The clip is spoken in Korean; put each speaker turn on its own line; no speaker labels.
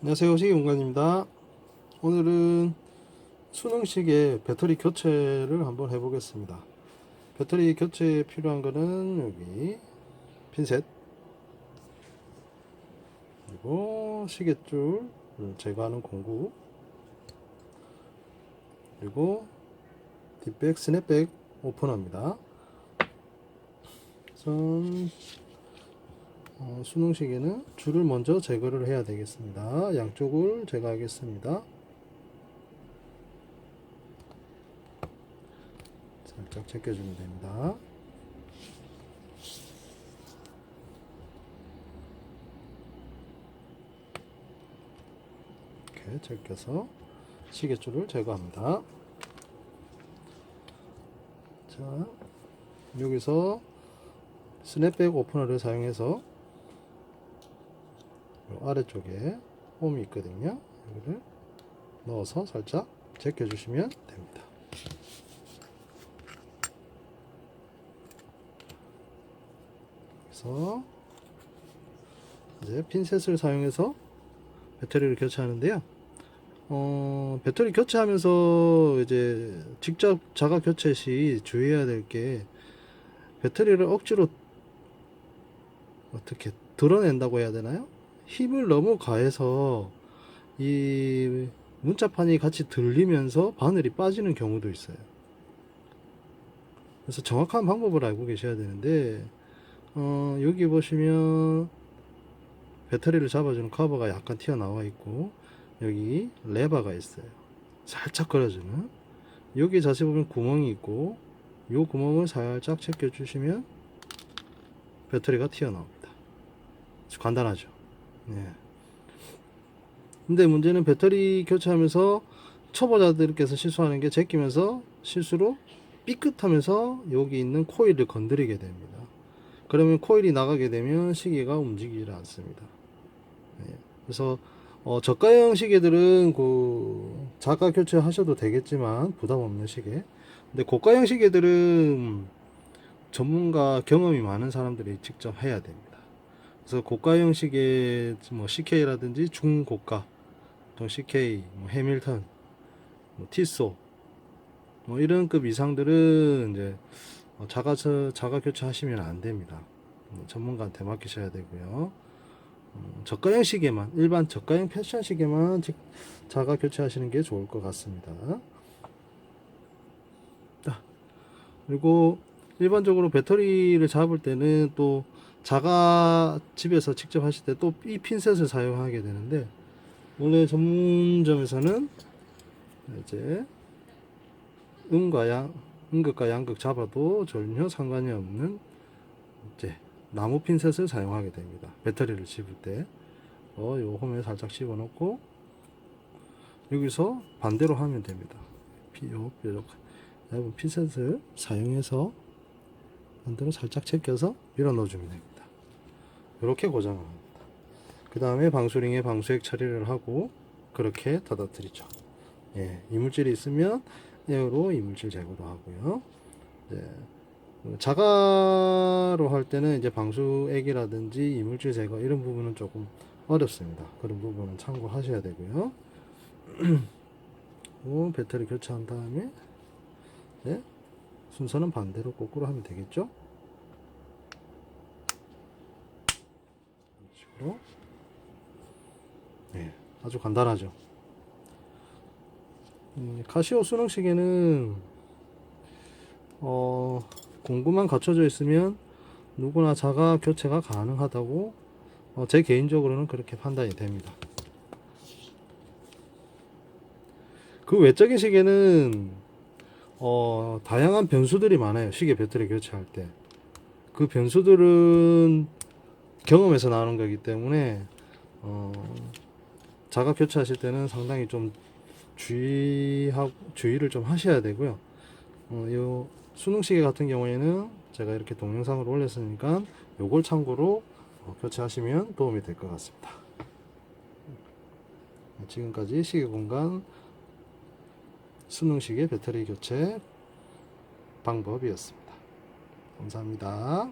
안녕하세요. 시계 공간입니다. 오늘은 수능식의 배터리 교체를 한번 해 보겠습니다. 배터리 교체에 필요한 거는 여기 핀셋 그리고 시계줄 제거하는 공구 그리고 뒷백 스냅백 오퍼너입니다. 우선 어, 수능식에는 줄을 먼저 제거를 해야 되겠습니다. 양쪽을 제거하겠습니다. 살짝 제껴주면 됩니다. 이렇게 제껴서 시계줄을 제거합니다. 자, 여기서 스냅백 오프너를 사용해서 요 아래쪽에 홈이 있거든요. 여기를 넣어서 살짝 제껴주시면 됩니다. 그래서 이제 핀셋을 사용해서 배터리를 교체하는데요. 어, 배터리 교체하면서 이제 직접 자가 교체 시 주의해야 될 게 배터리를 억지로 어떻게 드러낸다고 해야 되나요? 힘을 너무 가해서 이 문자판이 같이 들리면서 바늘이 빠지는 경우도 있어요. 그래서 정확한 방법을 알고 계셔야 되는데 어, 여기 보시면 배터리를 잡아주는 커버가 약간 튀어나와 있고 여기 레버가 있어요. 살짝 걸어주는 여기 자세히 보면 구멍이 있고 이 구멍을 살짝 제껴 주시면 배터리가 튀어나옵니다. 간단하죠. 네. 근데 문제는 배터리 교체하면서 초보자들께서 실수하는 게 제끼면서 실수로 삐끗하면서 여기 있는 코일을 건드리게 됩니다. 그러면 코일이 나가게 되면 시계가 움직이지 않습니다. 네. 그래서 어, 저가형 시계들은 그 자가 교체하셔도 되겠지만 부담 없는 시계. 근데 고가형 시계들은 전문가 경험이 많은 사람들이 직접 해야 됩니다. 그래서 고가형 시계 뭐 CK라든지 중고가 또 CK, 뭐 해밀턴, 뭐 티소 뭐 이런 급 이상들은 이제 어, 자가 자가 교체하시면 안 됩니다. 뭐 전문가한테 맡기셔야 되고요. 어, 저가형 시계만 일반 저가형 패션 시계만 직- 자가 교체하시는 게 좋을 것 같습니다. 자, 그리고 일반적으로 배터리를 잡을 때는 또 자가 집에서 직접 하실 때 또 이 핀셋을 사용하게 되는데 원래 전문점에서는 이제 음과 양 음극과 양극 잡아도 전혀 상관이 없는 이제 나무 핀셋을 사용하게 됩니다. 배터리를 집을 때, 어, 요 홈에 살짝 집어넣고 여기서 반대로 하면 됩니다. 피- 요 뾰족 얇은 핀셋을 사용해서 반대로 살짝 제껴서 밀어 넣어주면 됩니다. 이렇게 고정을 합니다. 그 다음에 방수링에 방수액 처리를 하고 그렇게 닫아뜨리죠. 예, 이물질이 있으면 에어로 이물질 제거도 하고요. 이제 자가로 할 때는 이제 방수액이라든지 이물질 제거 이런 부분은 조금 어렵습니다. 그런 부분은 참고하셔야 되고요. 그 배터리 교체한 다음에 이제 순서는 반대로 거꾸로 하면 되겠죠? 이런 식으로 네, 아주 간단하죠. 음, 카시오 수능 시계는 어, 공구만 갖춰져 있으면 누구나 자가 교체가 가능하다고 어, 제 개인적으로는 그렇게 판단이 됩니다. 그 외적인 시계는 어, 다양한 변수들이 많아요. 시계 배터리 교체할 때. 그 변수들은 경험에서 나오는 거기 때문에 어, 자가 교체하실 때는 상당히 좀 주의하고 주의를 좀 하셔야 되고요. 어, 요 수능 시계 같은 경우에는 제가 이렇게 동영상을 올렸으니까 요걸 참고로 어, 교체하시면 도움이 될 것 같습니다. 지금까지 시계 공간 수능 시계 배터리 교체 방법이었습니다. 감사합니다.